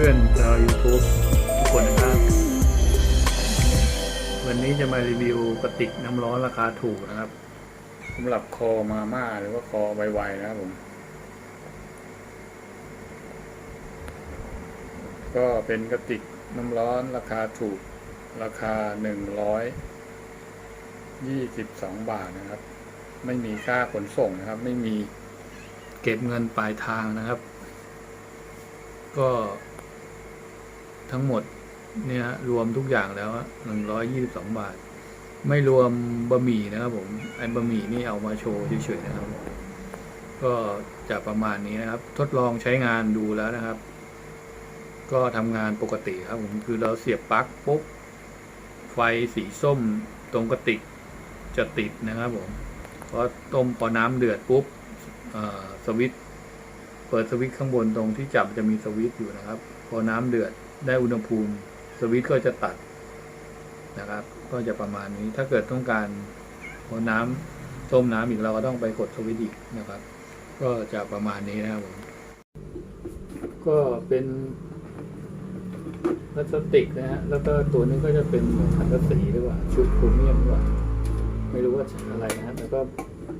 เพื่อนชาว YouTube ทุกคนนะครับ วันนี้จะมารีวิวกระติกน้ำร้อนราคาถูกนะครับสำหรับคอมาม่าหรือว่าคอไวๆนะครับผม ก็เป็นกระติกน้ำร้อนราคาถูกราคาหนึ่งร้อยยี่สิบสองบาทนะครับ ไม่มีค่าขนส่งนะครับ ไม่มีเก็บเงินปลายทางนะครับ ก็ ทั้งหมดเนี่ยรวมทุกอย่างแล้วหนึ่งร้อยยี่สิบสองบาท ไม่รวมบะหมี่นะครับผมไอ้บะหมี่นี่เอามาโชว์เฉยๆนะครับ ก็จะประมาณนี้นะครับ ทดลองใช้งานดูแล้วนะครับ ก็ทำงานปกติครับผมคือเราเสียบปลั๊กปุ๊บไฟสีส้มตรงกระติกจะติดนะครับผมพอต้มพอน้ำเดือดปุ๊บสวิตเปิดสวิตข้างบนตรงที่จับจะมีสวิตอยู่นะครับ พอน้ำเดือด ได้อุณหภูมิ สวิตช์ก็จะตัดนะครับ ก็จะประมาณนี้ ถ้าเกิดต้องการพอน้ำต้มน้ำอีกเราก็ต้องไปกดสวิตช์อีกนะครับ ก็จะประมาณนี้นะครับผมก็เป็นพลาสติกนะฮะ แล้วก็ตัวนี้ก็จะเป็นเหมือนสังสีหรือว่า ชุดโครเมียมหรือว่า ไม่รู้ว่าอะไรนะครับแล้วก็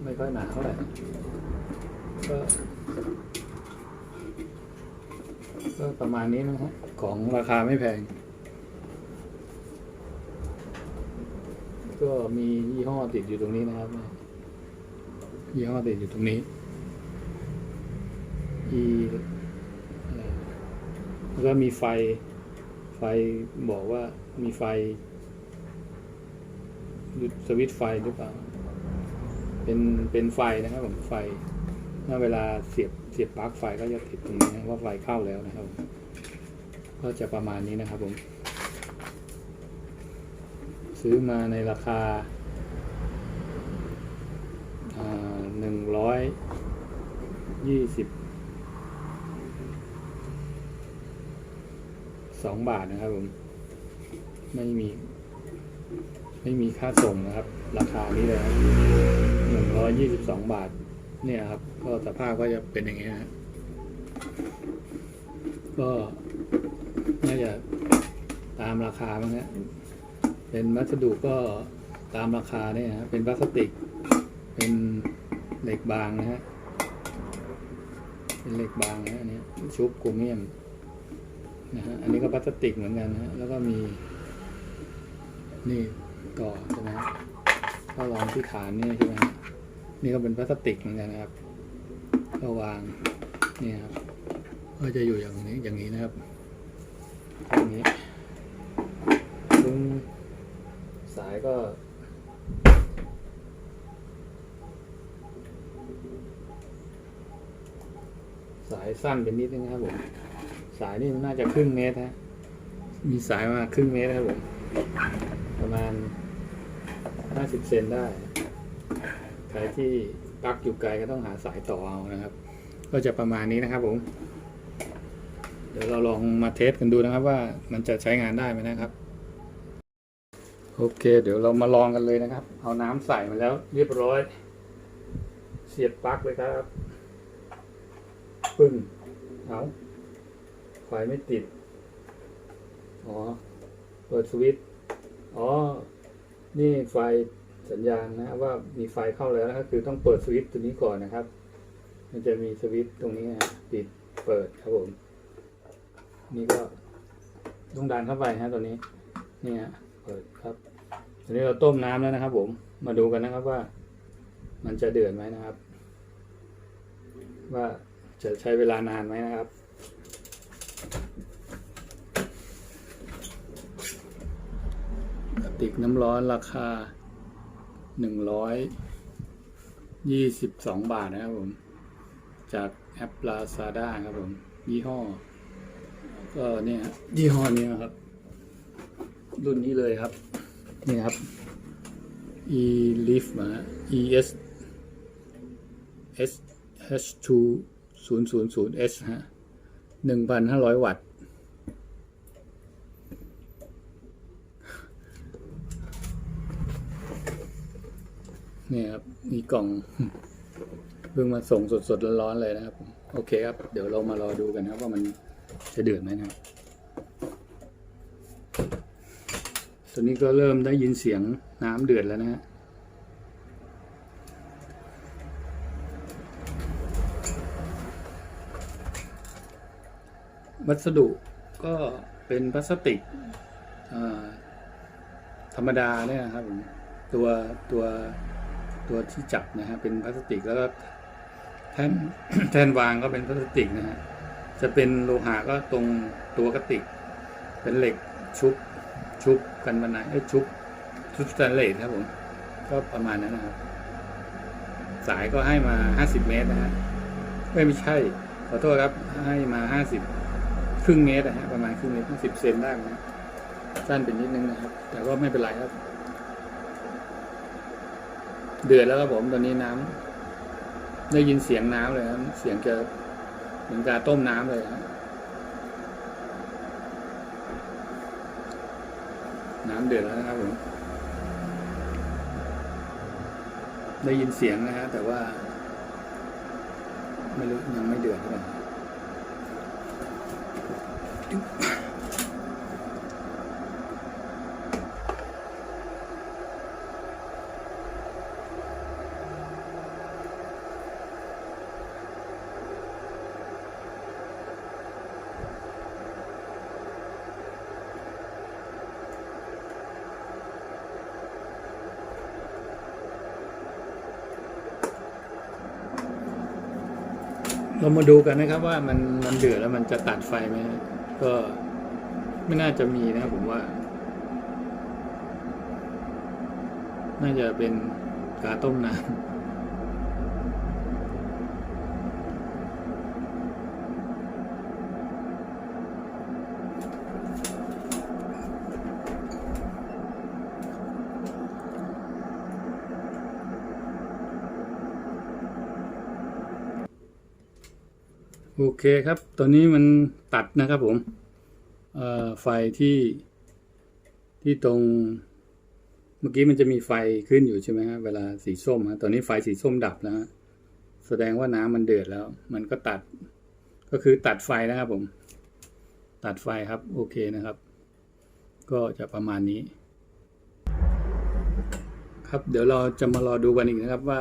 ไม่ค่อยหนาเท่าไหร่ก็ ก็ประมาณนี้นะฮะของราคาไม่แพง ก็มียี่ห้อติดอยู่ตรงนี้นะครับยี่ห้อติดอยู่ตรงนี้ e อะไรแล้วก็มีไฟ ไฟบอกว่ามีไฟหรือสวิตช์ไฟหรือเปล่า เป็นเป็นไฟนะครับผมไฟ ถ้าเวลาเสียบเสียบปลั๊กไฟก็จะติดตรงนี้นะว่าไฟเข้าแล้วนะครับผมก็จะประมาณนี้นะครับผม ซื้อมาในราคาหนึ่งร้อยยี่สิบสองบาทนะครับผม ไม่มี ไม่มีค่าส่งนะครับ ราคานี้เลยครับหนึ่งร้อยยี่สิบสองบาท เนี่ยครับ ก็สภาพก็จะเป็นอย่างเงี้ยก็น่าจะตามราคามั้งฮะเป็นวัสดุก็ตามราคาเนี่ยฮะเป็นพลาสติก เป็นเหล็กบางนะฮะเป็นเหล็กบางนะอันนี้ชุบโครเมียมนะฮะอันนี้ก็พลาสติกเหมือนกันนะฮะแล้วก็มี นี่ต่อใช่ไหมก็รองที่ฐานนี่ใช่ไหม นี่ก็เป็นพลาสติกเหมือนกันนะครับ ก็วางนี่ครับก็จะอยู่อย่างนี้อย่างนี้นะครับอย่างนี้ซึ่งสายก็ สายสั้นเป็นนิดนึงนะครับผมสายนี่มันน่าจะครึ่งเมตรฮะมีสายมาครึ่งเมตรครับผมประมาณห้าสิบเซนได้ ใครที่ปลั๊กอยู่ไกลก็ต้องหาสายต่อเอานะครับ ก็จะประมาณนี้นะครับผม เดี๋ยวเราลองมาเทสกันดูนะครับว่ามันจะใช้งานได้ไหมนะครับ โอเค เดี๋ยวเรามาลองกันเลยนะครับ เอาน้ำใส่มาแล้วเรียบร้อย เสียบปลั๊กเลยครับ ปึ้งเอาไฟไม่ติด อ๋อ เปิดสวิตช์ อ๋อ นี่ไฟ สัญญาณนะว่ามีไฟเข้าแล้วนะครับคือต้องเปิดสวิตช์ตัวนี้ก่อนนะครับ มันจะมีสวิตช์ตรงนี้นะปิดเปิดครับผม นี่ก็ต้องดันเข้าไปฮะตัวนี้นี่ฮะเปิดครับตอนนี้เราต้มน้ำแล้วนะครับ ผม มาดูกันนะครับว่า มันจะเดือดไหมนะครับ ว่าจะใช้เวลานานไหมนะครับติกน้ำร้อนราคา หนึ่งร้อยยี่สิบสองบาทนะครับผม จากแอป Lazada ครับผม ยี่ห้อ ก็เนี่ยยี่ห้อนี้ครับ รุ่นนี้เลยครับ นี่ครับ e leaf มา e s s h 2 0 0 0 s ฮะหนึ่งพันห้าร้อยวัตต์ นี่ครับ มีกล่อง เพิ่งมาส่งสดๆร้อนๆเลยนะครับ โอเคครับ เดี๋ยวเรามารอดูกันนะครับว่ามันจะเดือดไหมนะครับ ตอนนี้ก็เริ่มได้ยินเสียงน้ำเดือดแล้วนะฮะวัสดุก็เป็นพลาสติกธรรมดาเนี่ยนะครับผมตัวตัว ตัวที่จับนะฮะเป็นพลาสติกแล้วก็แท่นแท่นวางก็เป็นพลาสติกนะฮะจะเป็นโลหะก็ตรงตัวกระติก เป็นเหล็กชุบชุบกันบันไดเอ้ชุบชุบสแตนเลสครับผมก็ประมาณนั้นนะครับ สายก็ให้มา 50 เมตรนะฮะไม่ไม่ใช่ ขอโทษครับให้มา 50 ครึ่งเมตรนะฮะประมาณครึ่งเมตร50เซนได้นะสั้นเป็นนิดนึงนะครับ แต่ก็ไม่เป็นไรครับ เดือดแล้วครับผมตอนนี้น้ำได้ยินเสียงน้ำเลยครับ เสียงจะเหมือนการต้มน้ำเลยครับน้ำเดือดแล้วนะครับผมได้ยินเสียงนะฮะแต่ว่า ไม่รู้ยังไม่เดือดหรือเปล่า เรามาดูกันนะครับว่ามันมันเดือดแล้วมันจะตัดไฟไหมก็ไม่น่าจะมีนะผมว่า น่าจะเป็นกาต้มน้ำ โอเคครับ ตอนนี้มันตัดนะครับผมไฟที่ที่ตรงเมื่อกี้มันจะมีไฟขึ้นอยู่ใช่ไหมฮะเวลาสีส้มฮะตอนนี้ไฟสีส้มดับแล้วฮะแสดงว่าน้ำมันเดือดแล้ว มันก็ตัดก็คือตัดไฟนะครับผม ตัดไฟครับโอเคนะครับ ก็จะประมาณนี้ ครับเดี๋ยวเราจะมารอดูกันอีกนะครับว่า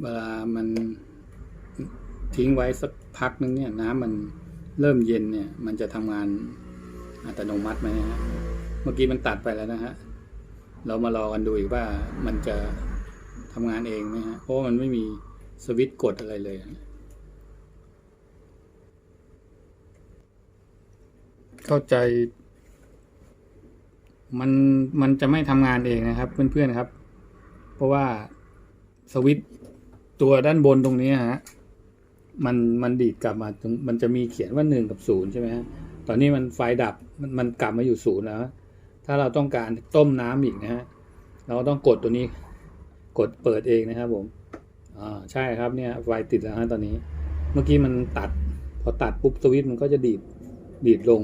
เวลามัน ทิ้งไว้สักพักนึงเนี่ยน้ำมันเริ่มเย็นเนี่ย มันจะทำงานอัตโนมัติไหมฮะเมื่อกี้มันตัดไปแล้วนะฮะเรามารอกันดูอีกว่ามันจะทำงานเองไหมฮะเพราะมันไม่มีสวิตช์กดอะไรเลยเข้าใจ มันมันจะไม่ทำงานเองนะครับ เพื่อนๆครับ เพราะว่าสวิตช์ตัวด้านบนตรงนี้ฮะ มันมันดีดกลับมาตรงมันจะมีเขียนว่าหนึ่งกับศูนย์ใช่ไหมฮะตอนนี้มันไฟดับมันมันกลับมาอยู่ศูนย์แล้ว ถ้าเราต้องการต้มน้ำอีกนะฮะเราก็ต้องกดตัวนี้กดเปิดเองนะครับผมอ่าใช่ครับเนี่ยไฟติดแล้วฮะตอนนี้ เมื่อกี้มันตัด พอตัดปุ๊บสวิตช์มันก็จะดีดดีดลง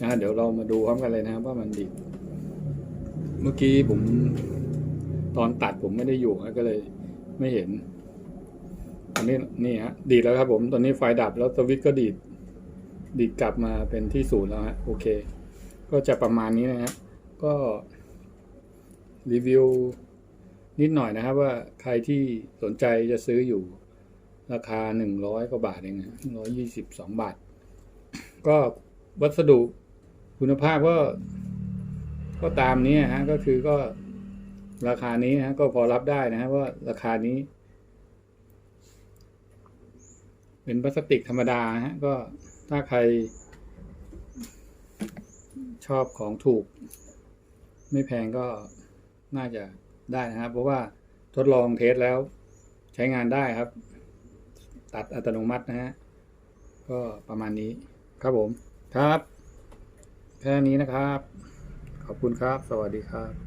นะฮะเดี๋ยวเรามาดูพร้อมกันเลยนะครับว่ามันดีดเมื่อกี้ผมตอนตัดผมไม่ได้อยู่ก็เลยไม่เห็น นนี้นี่ฮะดีดแล้วครับผมตอนนี้ไฟดับแล้วสวิตช์ก็ดีดดีดกลับมาเป็นที่ศูนย์แล้วฮะโอเค ก็จะประมาณนี้นะฮะก็รีวิวนิดหน่อยนะครับว่าใครที่สนใจจะซื้ออยู่ราคาหนึ่งร้อยกว่าบาทเองนะร้อยยี่สิบสองบาท ก็วัสดุคุณภาพก็ ก็ตามนี้ฮะก็คือก็ราคานี้ฮะก็พอรับได้นะฮะว่าราคานี้ เป็นพลาสติกธรรมดาฮะก็ถ้าใคร ชอบของถูก ไม่แพงก็น่าจะได้นะครับ เพราะว่าทดลองเทสแล้วใช้งานได้ครับ ตัดอัตโนมัตินะฮะก็ประมาณนี้ครับผมครับ แค่นี้นะครับ ขอบคุณครับ สวัสดีครับ